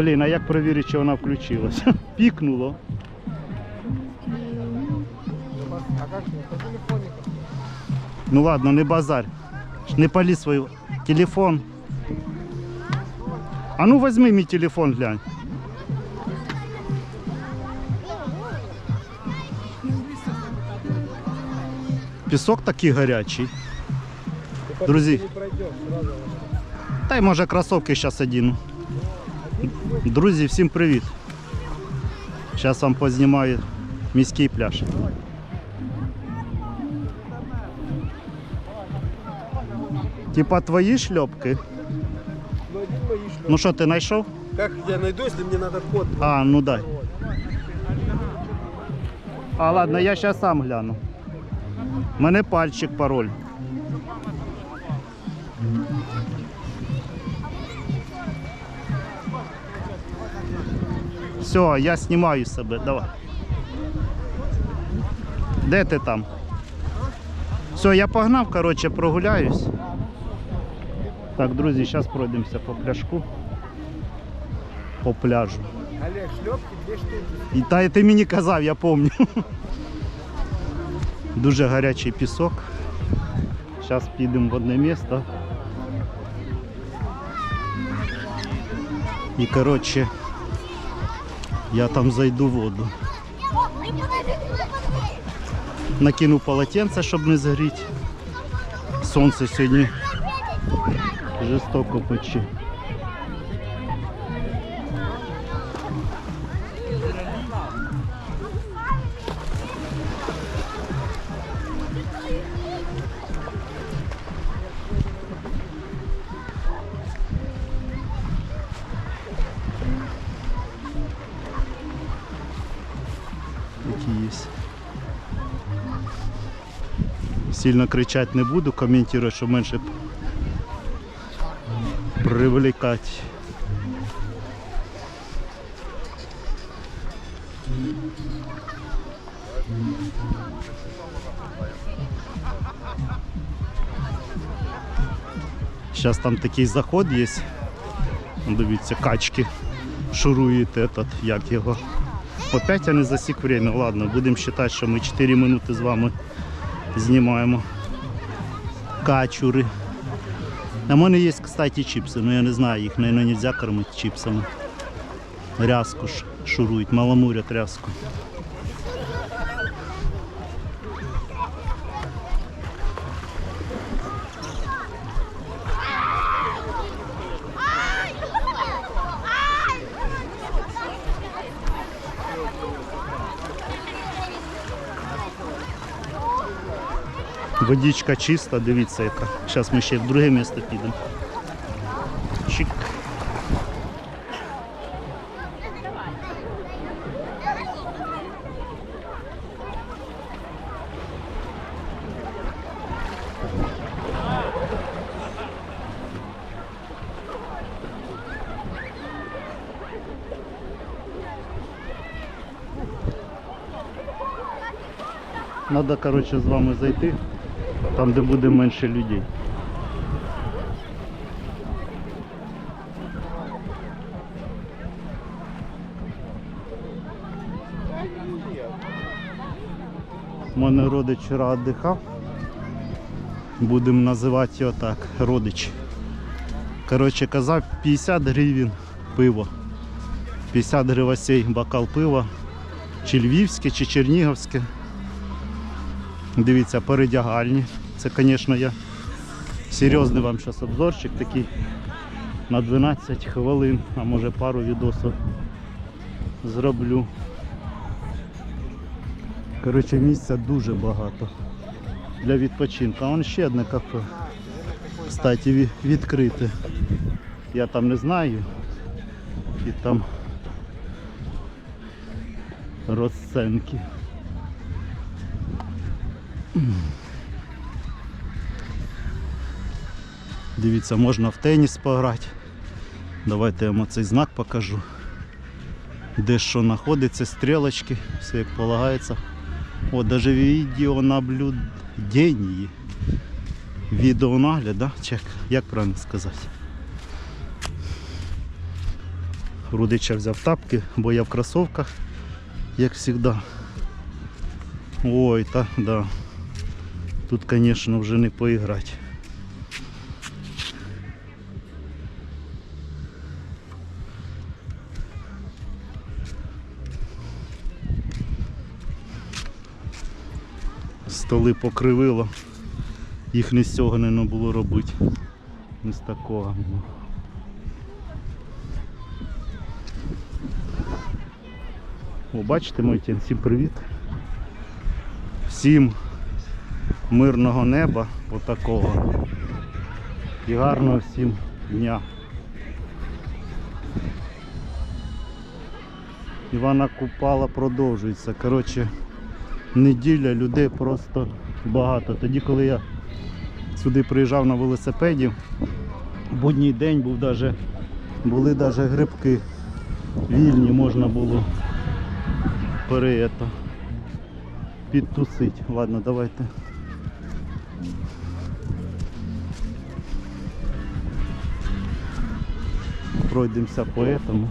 Блін, а як перевірити, чи вона включилась? Пікнуло. Ну ладно, не базарь. Не пали свой телефон. А ну возьми мій телефон, глянь. Пісок такий гарячий. Друзі. Та й може кросовки зараз одіну. Друзі, всім привіт. Зараз вам познімаю міський пляж. Типа твої шльопки. Ну один мои шлёп. Ну що, ти знайшов? Как я найду, если мне надо код? А, ну дай. А ладно, я зараз сам гляну. У мене пальчик пароль. Все, я знімаю себе, давай. Де ти там? Все, я погнав, коротше, прогуляюсь. Так, друзі, зараз пройдемося по пляжку. По пляжу. Олег, шлепки две штуки. Та ти мені казав, я пам'ятаю. Дуже гарячий пісок. Зараз підемо в одне місце. І коротше, я там зайду в воду. Накину полотенце, щоб не згоріти. Сонце сьогодні жорстоко пече. Сильно кричати не буду, коментувати, щоб менше привлекати. Зараз там такий заход є. Дивіться, качки шурують этот, як його. Опять я не засік время. Ладно, будемо вважати, що ми 4 минути з вами знімаємо. Качури. А мене є, кстати, чіпси, але я не знаю, їх, не можна кормити чіпсами. Рязку шурують, маламурять рязку. Водичка чиста, дивіться яка. Зараз ми ще в друге місце підемо. Чик. Надо, коротше, з вами зайти, там, де буде менше людей. У мене родич вчора віддихав. Будемо називати його так, родич. Коротше, казав 50 гривень пиво. 50 гривосей бокал пива. Чи львівське, чи чернігівське. Дивіться, передягальні. Це, звісно, я серйозний вам зараз обзорчик такий на 12 хвилин, а може пару відосів зроблю. Коротше, місця дуже багато для відпочинку. А вон ще одне кафе. Кстати, відкрите. Я там не знаю. І там розценки. Дивіться, можна в теніс пограти. Давайте я вам цей знак покажу. Де що знаходиться, стрілочки, все як полагається. О, навіть відеонаблюдення. Відеонагляд, да? Чи як, правильно сказати? Рудича взяв тапки, бо я в кросовках, як завжди. Ой, та да. Тут, звісно, вже не поіграти. Столи покривило. Їх не з цього не було робити. Не з такого. О, бачите, мой тін, всім привіт. Всім мирного неба, отакого. І гарного всім дня. Івана Купала продовжується. Коротше, неділя, людей просто багато. Тоді, коли я сюди приїжджав на велосипеді, будній день був даже, були навіть грибки вільні, можна було пере это, підтусить. Ладно, давайте. Пройдемося по этому.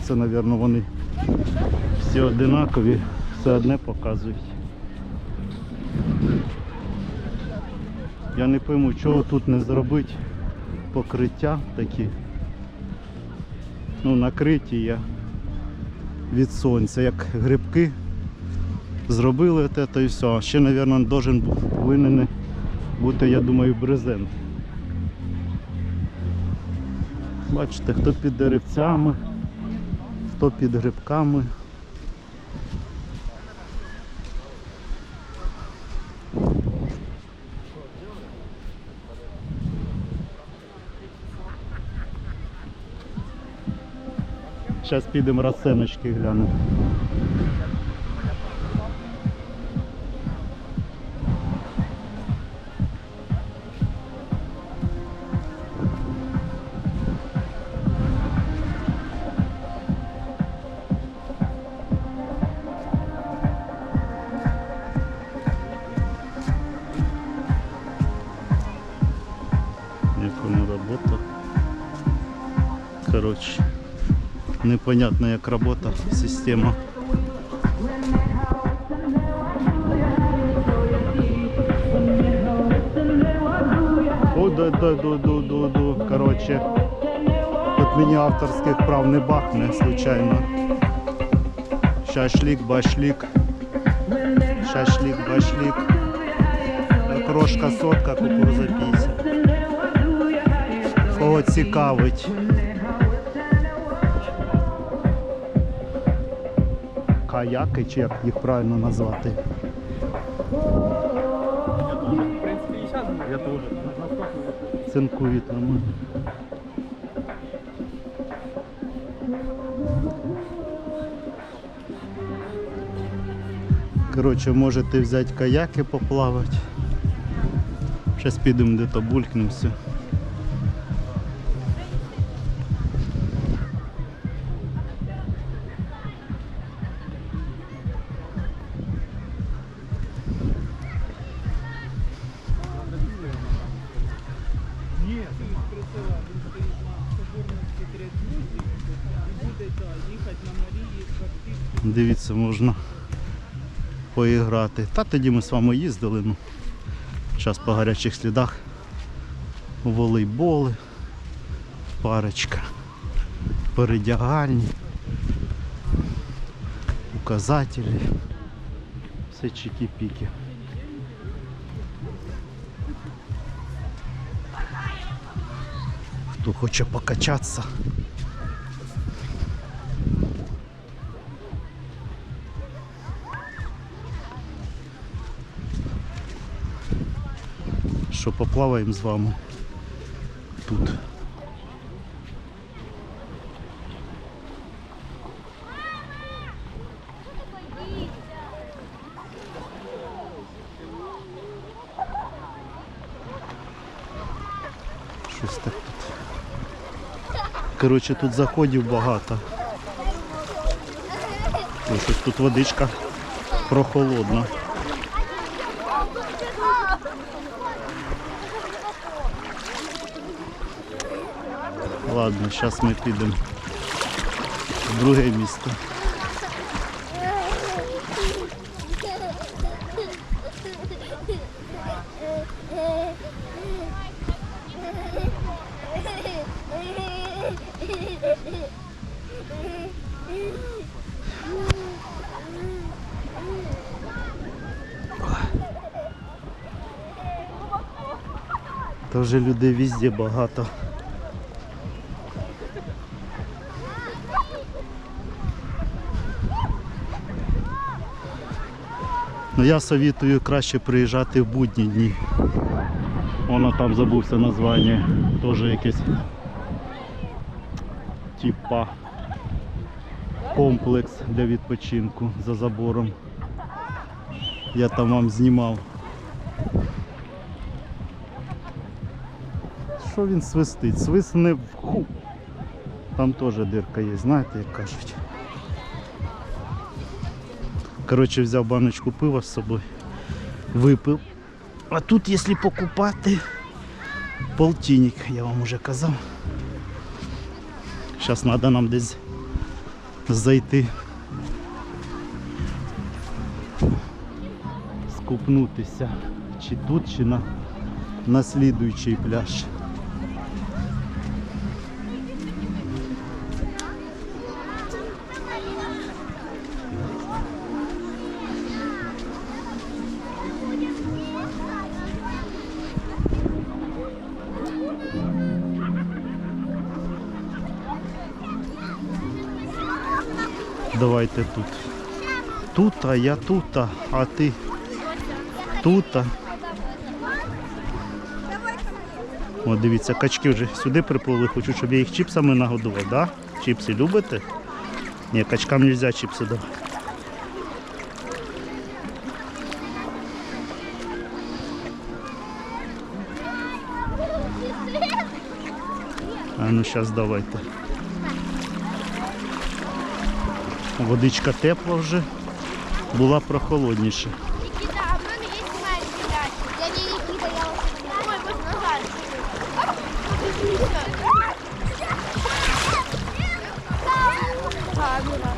Це, мабуть, вони всі одинакові, все одне показують. Я не пойму, чого тут не зробити покриття такі. Ну, накриті я від сонця, як грибки. Зробили те то і все. Ще, мабуть, должен повинен бути, я думаю, брезент. Бачите, хто під деревцями, хто під грибками. Зараз підемо розценочки глянемо. Робота. Коротше, непонятно як робота система. О, да, да, да, да, да, да. Коротше, от мені авторських прав не бахне, случайно. Шашлик, башлик. Шашлик, башлик. Крошка сотка, кукуруза 50. Кого цікавить. Каяки, чи як їх правильно назвати. Я тоже. Цинкують нормально. Коротше, можете взяти каяки поплавати. Зараз підемо де-то булькнемося. Дивіться, можна поіграти. Та тоді ми з вами їздили. Ну, зараз по гарячих слідах. Волейболи, парочка, передягальні, указателі. Все чики-піки. Хто хоче покачатися. Що поплаваємо з вами тут. Щось так тут. Коротше, тут заходів багато. Ой, щось тут водичка прохолодна. Ладно, зараз ми підемо в друге місто. Та людей везде багато. Ну я советую краще приїжджати в будні дні. Воно там забувся названня. Теж якесь типа комплекс для відпочинку за забором. Я там вам знімав. Що він свистить? Свисне в ху. Там теж дирка є, знаєте, як кажуть. Коротше, взяв баночку пива з собою, випив. А тут, якщо покупати, полтинник, я вам уже казав. Зараз треба нам десь зайти. Скупнутися. Чи тут, чи на, на слідуючий пляж. Давайте тут. Тут, а я тут, а ти тут. а. О, дивіться, качки вже сюди припливли, хочу, щоб я їх чіпсами нагодував, да? Чіпси любите? Ні, качкам не можна чіпси давати. А ну зараз давайте. Водичка тепла вже, була прохолодніше. Никита, а в мене є маленький дачі. Я не Никита, я Ой, можна назад. Камера.